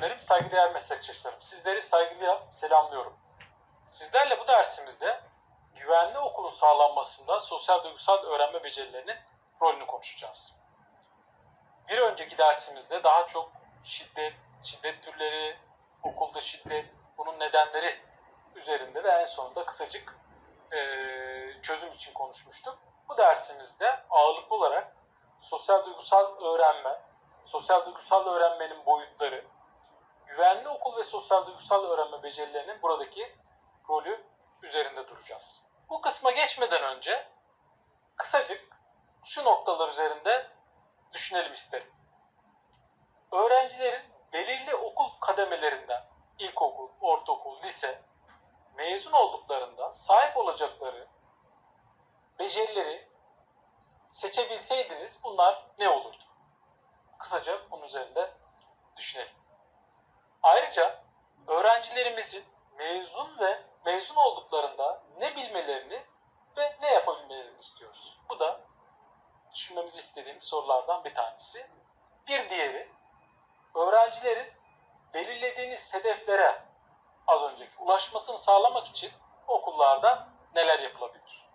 öğretmenlerim, saygıdeğer meslektaşlarım. Sizleri saygıyla selamlıyorum. Sizlerle bu dersimizde güvenli okulun sağlanmasında sosyal duygusal öğrenme becerilerinin rolünü konuşacağız. Bir önceki dersimizde daha çok şiddet, şiddet türleri, okulda şiddet, bunun nedenleri üzerinde ve en sonunda kısacık eee, çözüm için konuşmuştuk. Bu dersimizde ağırlıklı olarak sosyal duygusal öğrenme, sosyal duygusal öğrenmenin boyutları, güvenli okul ve sosyal duygusal öğrenme becerilerinin buradaki rolü üzerinde duracağız. Bu kısma geçmeden önce kısacık şu noktalar üzerinde düşünelim isterim. Öğrencilerin belirli okul kademelerinden, ilkokul, ortaokul, lise mezun olduklarında sahip olacakları becerileri seçebilseydiniz bunlar ne olurdu? Kısaca bunun üzerinde düşünelim. Ayrıca öğrencilerimizin mezun ve mezun olduklarında ne bilmelerini ve ne yapabilmelerini istiyoruz. Bu da düşünmemizi istediğim sorulardan bir tanesi. Bir diğeri öğrencilerin belirlediğiniz hedeflere az önceki ulaşmasını sağlamak için okullarda neler yapılabilir?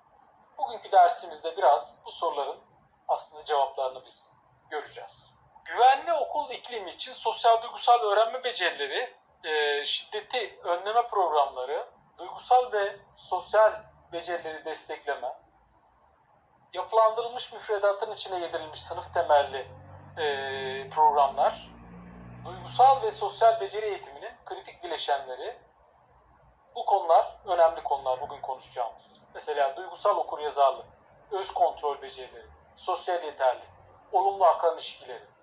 Bugünkü dersimizde biraz bu soruların aslında cevaplarını biz göreceğiz. Güvenli okul iklimi için sosyal duygusal öğrenme becerileri, e, şiddeti önleme programları, duygusal ve sosyal becerileri destekleme, yapılandırılmış müfredatın içine yedirilmiş sınıf temelli e, programlar, duygusal ve sosyal beceri eğitiminin kritik bileşenleri, bu konular önemli konular bugün konuşacağımız. Mesela duygusal okuryazarlık, öz kontrol becerileri, sosyal yeterlik, olumlu akran ilişkileri,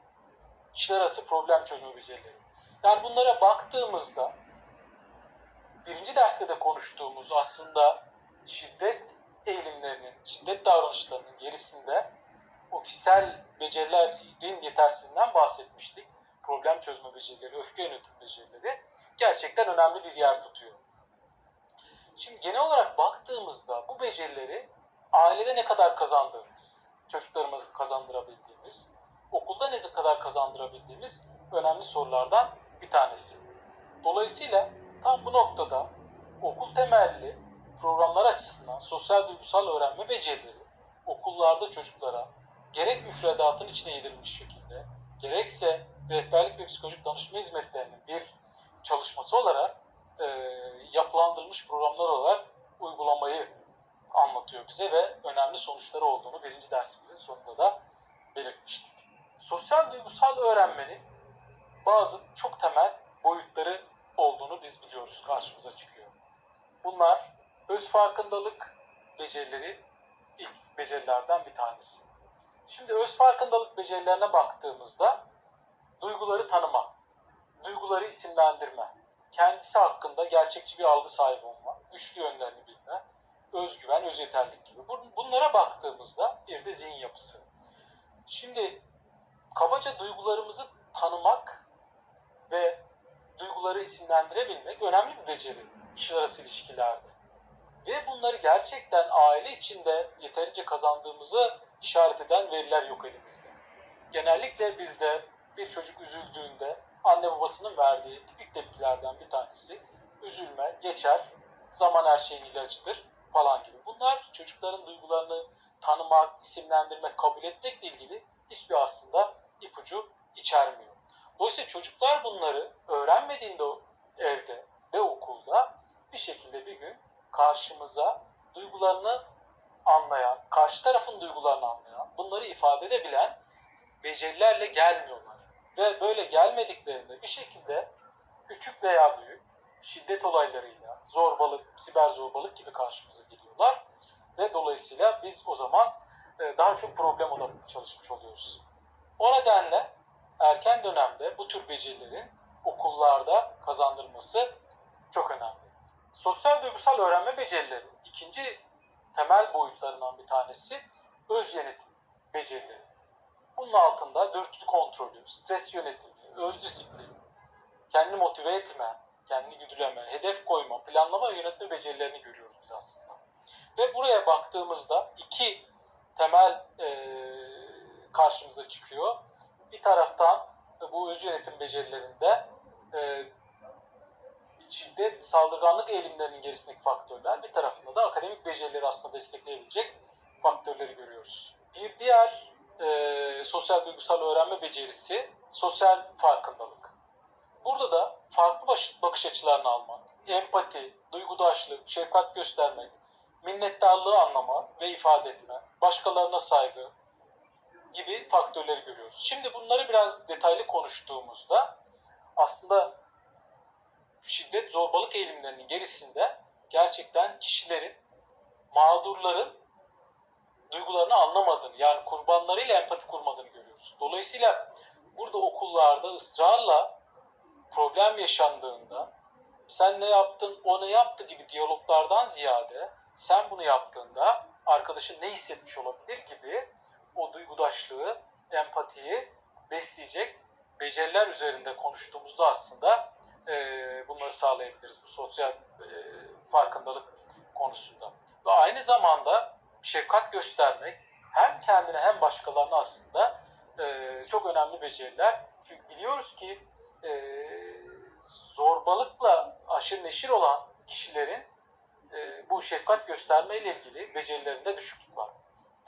kişiler arası problem çözme becerileri. Yani bunlara baktığımızda birinci derste de konuştuğumuz aslında şiddet eğilimlerinin, şiddet davranışlarının gerisinde o kişisel becerilerin yetersizliğinden bahsetmiştik. Problem çözme becerileri, öfke yönetim becerileri gerçekten önemli bir yer tutuyor. Şimdi genel olarak baktığımızda bu becerileri ailede ne kadar kazandığımız, çocuklarımızı kazandırabildiğimiz, okulda ne kadar kazandırabildiğimiz önemli sorulardan bir tanesi. Dolayısıyla tam bu noktada okul temelli programlar açısından sosyal duygusal öğrenme becerileri okullarda çocuklara gerek müfredatın içine yedirilmiş şekilde gerekse rehberlik ve psikolojik danışma hizmetlerinin bir çalışması olarak e, yapılandırılmış programlar olarak uygulamayı anlatıyor bize ve önemli sonuçları olduğunu birinci dersimizin sonunda da belirtmiştik. Sosyal duygusal öğrenmenin bazı çok temel boyutları olduğunu biz biliyoruz karşımıza çıkıyor. Bunlar öz farkındalık becerileri ilk becerilerden bir tanesi. Şimdi öz farkındalık becerilerine baktığımızda duyguları tanıma, duyguları isimlendirme, kendisi hakkında gerçekçi bir algı sahibi olma, güçlü yönlerini bilme, özgüven, öz yeterlik gibi. Bunlara baktığımızda bir de zihin yapısı. Şimdi kabaca duygularımızı tanımak ve duyguları isimlendirebilmek önemli bir beceri arası ilişkilerde. Ve bunları gerçekten aile içinde yeterince kazandığımızı işaret eden veriler yok elimizde. Genellikle bizde bir çocuk üzüldüğünde anne babasının verdiği tipik tepkilerden bir tanesi üzülme, geçer, zaman her şeyin ilacıdır falan gibi. Bunlar çocukların duygularını tanımak, isimlendirmek, kabul etmekle ilgili hiçbir aslında ipucu içermiyor. Dolayısıyla çocuklar bunları öğrenmediğinde evde ve okulda bir şekilde bir gün karşımıza duygularını anlayan, karşı tarafın duygularını anlayan, bunları ifade edebilen becerilerle gelmiyorlar. Ve böyle gelmediklerinde bir şekilde küçük veya büyük şiddet olaylarıyla, zorbalık, siber zorbalık gibi karşımıza geliyorlar. Ve dolayısıyla biz o zaman e, daha çok problem odaklı çalışmış oluyoruz. O nedenle erken dönemde bu tür becerilerin okullarda kazandırılması çok önemli. Sosyal duygusal öğrenme becerileri ikinci temel boyutlarından bir tanesi öz yönetim becerileri. Bunun altında dürtü kontrolü, stres yönetimi, öz disiplin, kendini motive etme, kendini güdüleme, hedef koyma, planlama ve yönetme becerilerini görüyoruz biz aslında. Ve buraya baktığımızda iki temel e, karşımıza çıkıyor. Bir taraftan bu öz yönetim becerilerinde e, şiddet, saldırganlık eğilimlerinin gerisindeki faktörler, bir tarafında da akademik becerileri aslında destekleyebilecek faktörleri görüyoruz. Bir diğer e, sosyal duygusal öğrenme becerisi sosyal farkındalık. Burada da farklı bakış açılarını almak, empati, duygudaşlık, şefkat göstermek, minnettarlığı anlama ve ifade etme, başkalarına saygı gibi faktörleri görüyoruz. Şimdi bunları biraz detaylı konuştuğumuzda aslında şiddet, zorbalık eğilimlerinin gerisinde gerçekten kişilerin, mağdurların duygularını anlamadığını, yani kurbanlarıyla empati kurmadığını görüyoruz. Dolayısıyla burada okullarda ısrarla problem yaşandığında sen ne yaptın, o ne yaptı gibi diyaloglardan ziyade sen bunu yaptığında arkadaşın ne hissetmiş olabilir gibi o duygudaşlığı, empatiyi besleyecek beceriler üzerinde konuştuğumuzda aslında e, bunları sağlayabiliriz bu sosyal e, farkındalık konusunda. Ve aynı zamanda şefkat göstermek hem kendine hem başkalarına aslında e, çok önemli beceriler. Çünkü biliyoruz ki e, zorbalıkla aşırı neşir olan kişilerin e, bu şefkat gösterme ile ilgili becerilerinde düşüklük var.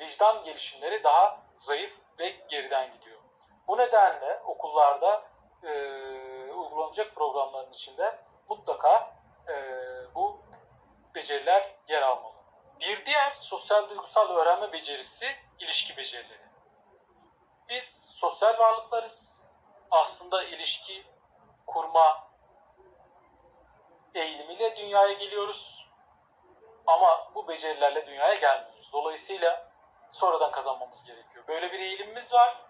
Vicdan gelişimleri daha zayıf ve geriden gidiyor. Bu nedenle okullarda e, uygulanacak programların içinde mutlaka e, bu beceriler yer almalı. Bir diğer sosyal duygusal öğrenme becerisi ilişki becerileri. Biz sosyal varlıklarız. Aslında ilişki kurma eğilimiyle dünyaya geliyoruz. Ama bu becerilerle dünyaya gelmiyoruz. Dolayısıyla sonradan kazanmamız gerekiyor. Böyle bir eğilimimiz var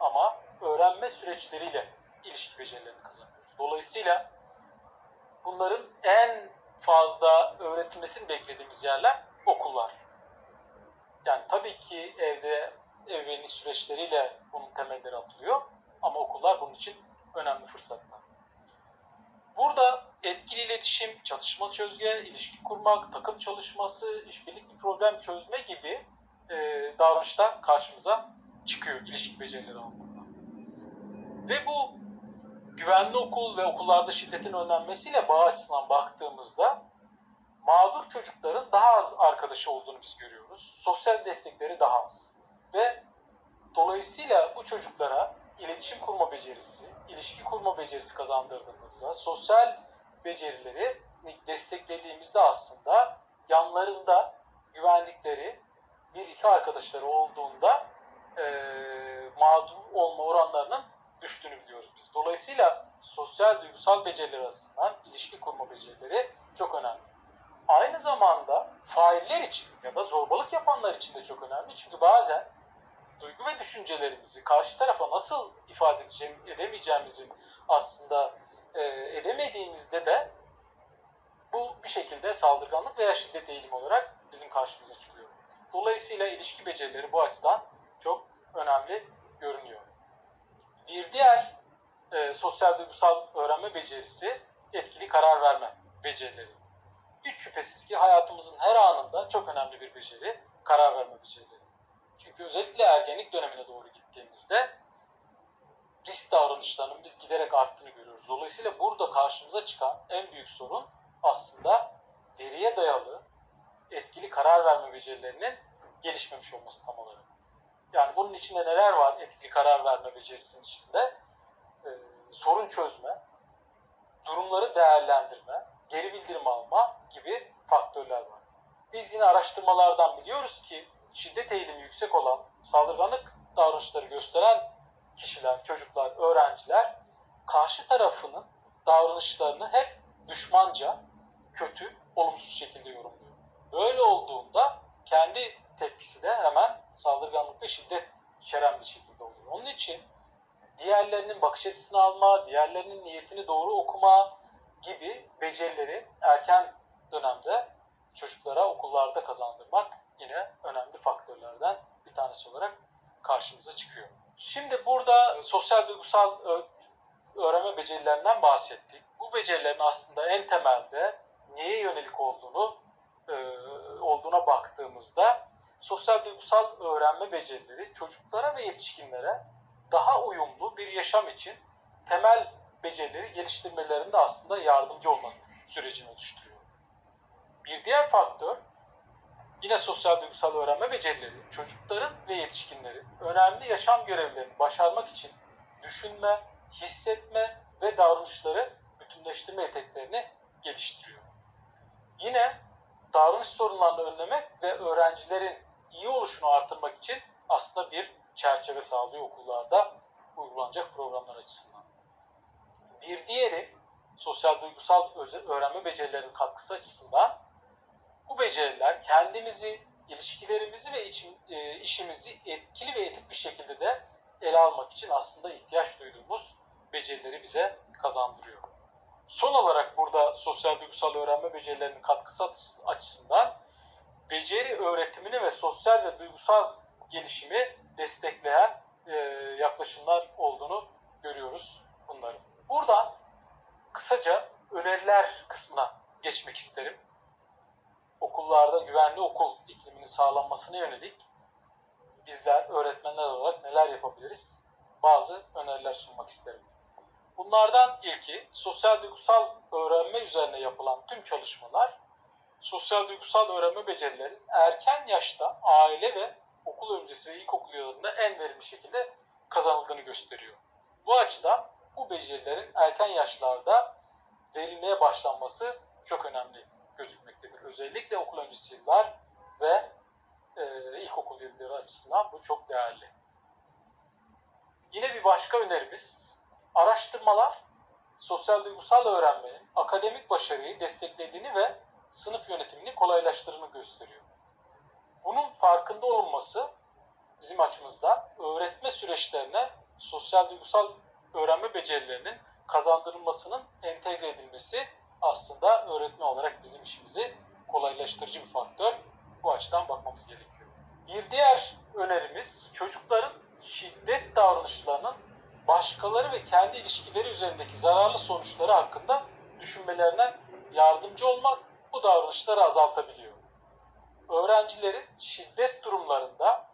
ama öğrenme süreçleriyle ilişki becerilerini kazanıyoruz. Dolayısıyla bunların en fazla öğretilmesini beklediğimiz yerler okullar. Yani tabii ki evde ebeveynlik süreçleriyle bunun temelleri atılıyor ama okullar bunun için önemli fırsatlar. Burada etkili iletişim, çatışma çözme, ilişki kurmak, takım çalışması, işbirlikli problem çözme gibi e, davranışlar karşımıza çıkıyor ilişki becerileri altında. Ve bu güvenli okul ve okullarda şiddetin önlenmesiyle bağ açısından baktığımızda mağdur çocukların daha az arkadaşı olduğunu biz görüyoruz. Sosyal destekleri daha az. Ve dolayısıyla bu çocuklara iletişim kurma becerisi, ilişki kurma becerisi kazandırdığımızda, sosyal becerileri desteklediğimizde aslında yanlarında güvendikleri bir iki arkadaşları olduğunda e, mağdur olma oranlarının düştüğünü biliyoruz biz. Dolayısıyla sosyal duygusal beceriler açısından ilişki kurma becerileri çok önemli. Aynı zamanda failler için ya da zorbalık yapanlar için de çok önemli. Çünkü bazen duygu ve düşüncelerimizi karşı tarafa nasıl ifade edeceğim, edemeyeceğimizi aslında e, edemediğimizde de bu bir şekilde saldırganlık veya şiddet eğilimi olarak bizim karşımıza çıkıyor. Dolayısıyla ilişki becerileri bu açıdan çok önemli görünüyor. Bir diğer e, sosyal duygusal öğrenme becerisi etkili karar verme becerileri. Hiç şüphesiz ki hayatımızın her anında çok önemli bir beceri karar verme becerileri. Çünkü özellikle ergenlik dönemine doğru gittiğimizde risk davranışlarının biz giderek arttığını görüyoruz. Dolayısıyla burada karşımıza çıkan en büyük sorun aslında veriye dayalı etkili karar verme becerilerinin gelişmemiş olması tam olarak. Yani bunun içinde neler var etkili karar verme becerisinin içinde? Ee, sorun çözme, durumları değerlendirme, geri bildirim alma gibi faktörler var. Biz yine araştırmalardan biliyoruz ki şiddet eğilimi yüksek olan, saldırganlık davranışları gösteren kişiler, çocuklar, öğrenciler karşı tarafının davranışlarını hep düşmanca, kötü, olumsuz şekilde yorumluyor. Böyle olduğunda kendi tepkisi de hemen saldırganlık ve şiddet içeren bir şekilde oluyor. Onun için diğerlerinin bakış açısını alma, diğerlerinin niyetini doğru okuma gibi becerileri erken dönemde çocuklara okullarda kazandırmak yine önemli faktörlerden bir tanesi olarak karşımıza çıkıyor. Şimdi burada sosyal duygusal öğrenme becerilerinden bahsettik. Bu becerilerin aslında en temelde neye yönelik olduğunu olduğuna baktığımızda sosyal duygusal öğrenme becerileri çocuklara ve yetişkinlere daha uyumlu bir yaşam için temel becerileri geliştirmelerinde aslında yardımcı olma sürecini oluşturuyor. Bir diğer faktör yine sosyal duygusal öğrenme becerileri çocukların ve yetişkinlerin önemli yaşam görevlerini başarmak için düşünme, hissetme ve davranışları bütünleştirme yeteneklerini geliştiriyor. Yine davranış sorunlarını önlemek ve öğrencilerin iyi oluşunu artırmak için aslında bir çerçeve sağlıyor okullarda uygulanacak programlar açısından. Bir diğeri sosyal duygusal öğrenme becerilerinin katkısı açısından bu beceriler kendimizi, ilişkilerimizi ve e, işimizi etkili ve etik bir şekilde de ele almak için aslında ihtiyaç duyduğumuz becerileri bize kazandırıyor. Son olarak burada sosyal duygusal öğrenme becerilerinin katkısı açısından beceri öğretimini ve sosyal ve duygusal gelişimi destekleyen e, yaklaşımlar olduğunu görüyoruz bunların. Buradan kısaca öneriler kısmına geçmek isterim. Okullarda güvenli okul ikliminin sağlanmasına yönelik bizler öğretmenler olarak neler yapabiliriz? Bazı öneriler sunmak isterim. Bunlardan ilki sosyal duygusal öğrenme üzerine yapılan tüm çalışmalar sosyal duygusal öğrenme becerilerinin erken yaşta aile ve okul öncesi ve ilkokul yıllarında en verimli şekilde kazanıldığını gösteriyor. Bu açıdan bu becerilerin erken yaşlarda verilmeye başlanması çok önemli gözükmektedir. Özellikle okul öncesi yıllar ve e, ilkokul yılları açısından bu çok değerli. Yine bir başka önerimiz araştırmalar sosyal duygusal öğrenmenin akademik başarıyı desteklediğini ve sınıf yönetimini kolaylaştırdığını gösteriyor. Bunun farkında olunması bizim açımızdan öğretme süreçlerine sosyal duygusal öğrenme becerilerinin kazandırılmasının entegre edilmesi aslında öğretmen olarak bizim işimizi kolaylaştırıcı bir faktör. Bu açıdan bakmamız gerekiyor. Bir diğer önerimiz çocukların şiddet davranışlarının başkaları ve kendi ilişkileri üzerindeki zararlı sonuçları hakkında düşünmelerine yardımcı olmak bu davranışları azaltabiliyor. Öğrencilerin şiddet durumlarında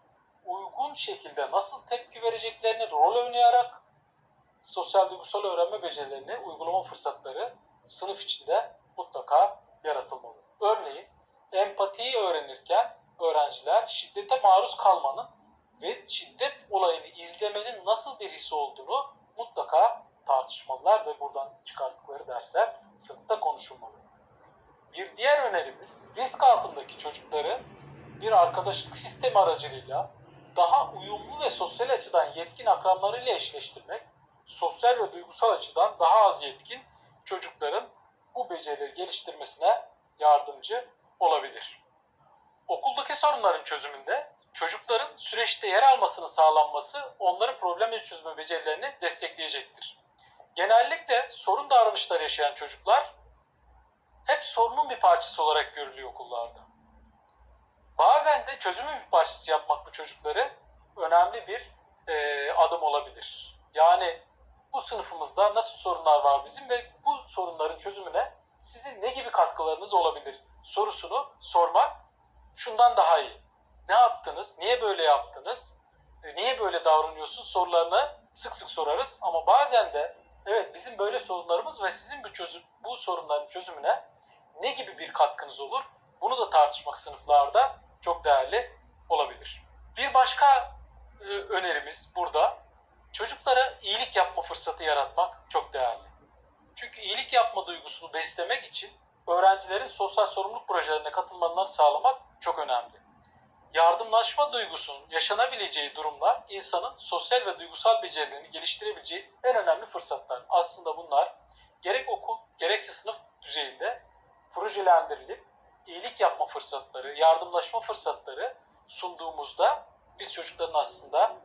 uygun şekilde nasıl tepki vereceklerini rol oynayarak sosyal duygusal öğrenme becerilerini uygulama fırsatları sınıf içinde mutlaka yaratılmalı. Örneğin empatiyi öğrenirken öğrenciler şiddete maruz kalmanın ve şiddet olayını izlemenin nasıl bir his olduğunu mutlaka tartışmalılar ve buradan çıkarttıkları dersler sınıfta konuşulmalı. Bir diğer önerimiz risk altındaki çocukları bir arkadaşlık sistemi aracılığıyla daha uyumlu ve sosyal açıdan yetkin akranlarıyla eşleştirmek, sosyal ve duygusal açıdan daha az yetkin çocukların bu becerileri geliştirmesine yardımcı olabilir. Okuldaki sorunların çözümünde çocukların süreçte yer almasının sağlanması onların problem çözme becerilerini destekleyecektir. Genellikle sorun davranışları yaşayan çocuklar hep sorunun bir parçası olarak görülüyor okullarda. Bazen de çözümün bir parçası yapmak bu çocukları önemli bir e, adım olabilir. Yani bu sınıfımızda nasıl sorunlar var bizim ve bu sorunların çözümüne sizin ne gibi katkılarınız olabilir sorusunu sormak şundan daha iyi. Ne yaptınız? Niye böyle yaptınız? E, niye böyle davranıyorsun sorularını sık sık sorarız ama bazen de evet bizim böyle sorunlarımız ve sizin bu çözüm bu sorunların çözümüne ne gibi bir katkınız olur? Bunu da tartışmak sınıflarda çok değerli olabilir. Bir başka e, önerimiz burada çocuklara iyilik yapma fırsatı yaratmak çok değerli. Çünkü iyilik yapma duygusunu beslemek için öğrencilerin sosyal sorumluluk projelerine katılmalarını sağlamak çok önemli. Yardımlaşma duygusunun yaşanabileceği durumlar insanın sosyal ve duygusal becerilerini geliştirebileceği en önemli fırsatlar. Aslında bunlar gerek okul gerekse sınıf düzeyinde projelendirilip iyilik yapma fırsatları, yardımlaşma fırsatları sunduğumuzda biz çocukların aslında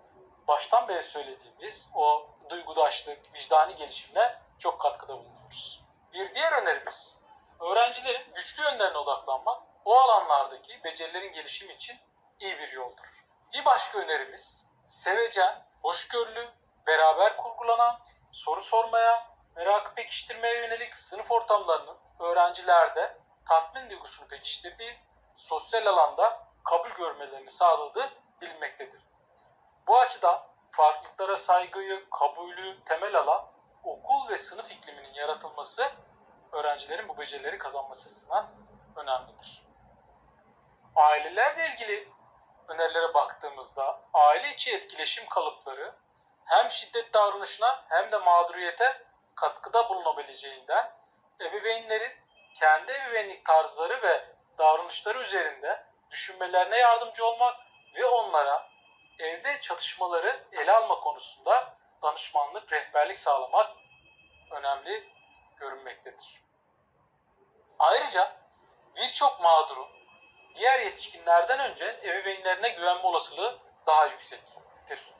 baştan beri söylediğimiz o duygudaşlık, vicdani gelişimine çok katkıda bulunuyoruz. Bir diğer önerimiz, öğrencilerin güçlü yönlerine odaklanmak, o alanlardaki becerilerin gelişimi için iyi bir yoldur. Bir başka önerimiz, sevecen, hoşgörülü, beraber kurgulanan, soru sormaya, merakı pekiştirmeye yönelik sınıf ortamlarının öğrencilerde tatmin duygusunu pekiştirdiği, sosyal alanda kabul görmelerini sağladığı bilinmektedir. Bu açıdan farklılıklara saygıyı, kabulü temel alan okul ve sınıf ikliminin yaratılması öğrencilerin bu becerileri kazanması açısından önemlidir. Ailelerle ilgili önerilere baktığımızda aile içi etkileşim kalıpları hem şiddet davranışına hem de mağduriyete katkıda bulunabileceğinden ebeveynlerin kendi ebeveynlik tarzları ve davranışları üzerinde düşünmelerine yardımcı olmak ve onlara evde çatışmaları ele alma konusunda danışmanlık, rehberlik sağlamak önemli görünmektedir. Ayrıca birçok mağdurun diğer yetişkinlerden önce ebeveynlerine güvenme olasılığı daha yüksektir.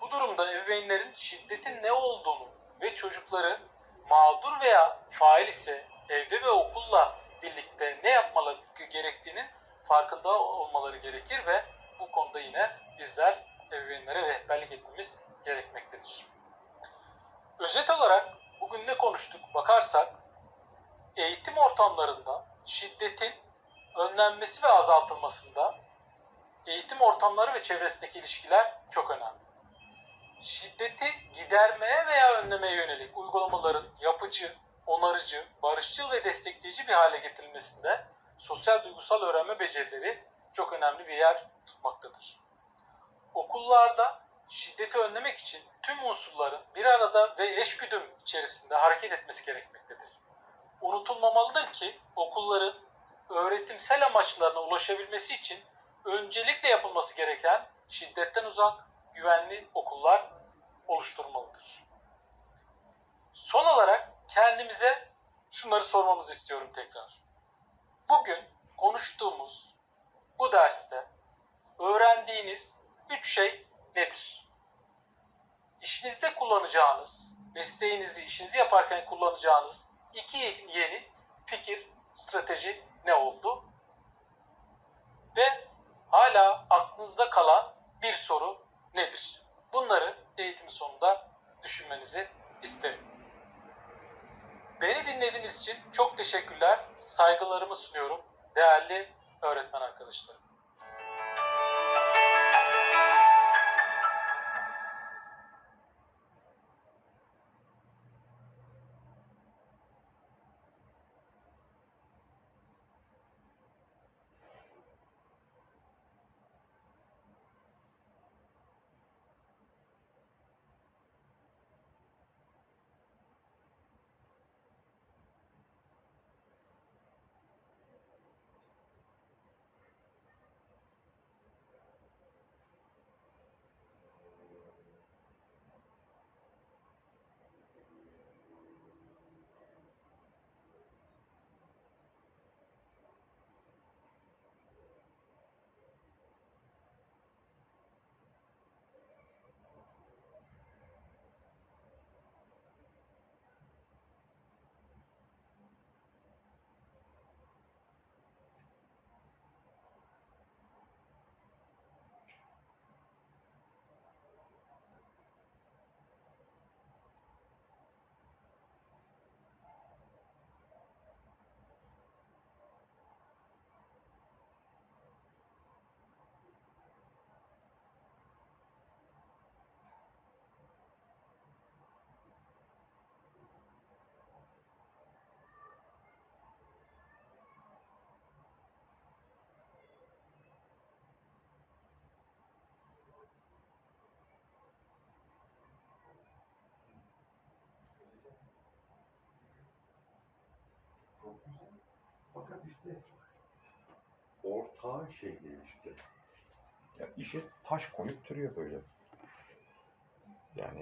Bu durumda ebeveynlerin şiddetin ne olduğunu ve çocukları mağdur veya fail ise evde ve okulla birlikte ne yapmaları gerektiğinin farkında olmaları gerekir ve bu konuda yine bizler ebeveynlere rehberlik etmemiz gerekmektedir. Özet olarak bugün ne konuştuk bakarsak eğitim ortamlarında şiddetin önlenmesi ve azaltılmasında eğitim ortamları ve çevresindeki ilişkiler çok önemli. Şiddeti gidermeye veya önlemeye yönelik uygulamaların yapıcı, onarıcı, barışçıl ve destekleyici bir hale getirilmesinde sosyal duygusal öğrenme becerileri çok önemli bir yer tutmaktadır. Okullarda şiddeti önlemek için tüm unsurların bir arada ve eşgüdüm içerisinde hareket etmesi gerekmektedir. Unutulmamalıdır ki okulların öğretimsel amaçlarına ulaşabilmesi için öncelikle yapılması gereken şiddetten uzak, güvenli okullar oluşturmalıdır. Son olarak kendimize şunları sormamızı istiyorum tekrar. Bugün konuştuğumuz bu derste öğrendiğiniz üç şey nedir? İşinizde kullanacağınız, mesleğinizi, işinizi yaparken kullanacağınız iki yeni fikir, strateji ne oldu? Ve hala aklınızda kalan bir soru nedir? Bunları eğitim sonunda düşünmenizi isterim. Beni dinlediğiniz için çok teşekkürler. Saygılarımı sunuyorum değerli öğretmen arkadaşlarım. Çok güzel. Fakat işte ortağı şey değişti. Ya işe taş koyup duruyor böyle. Yani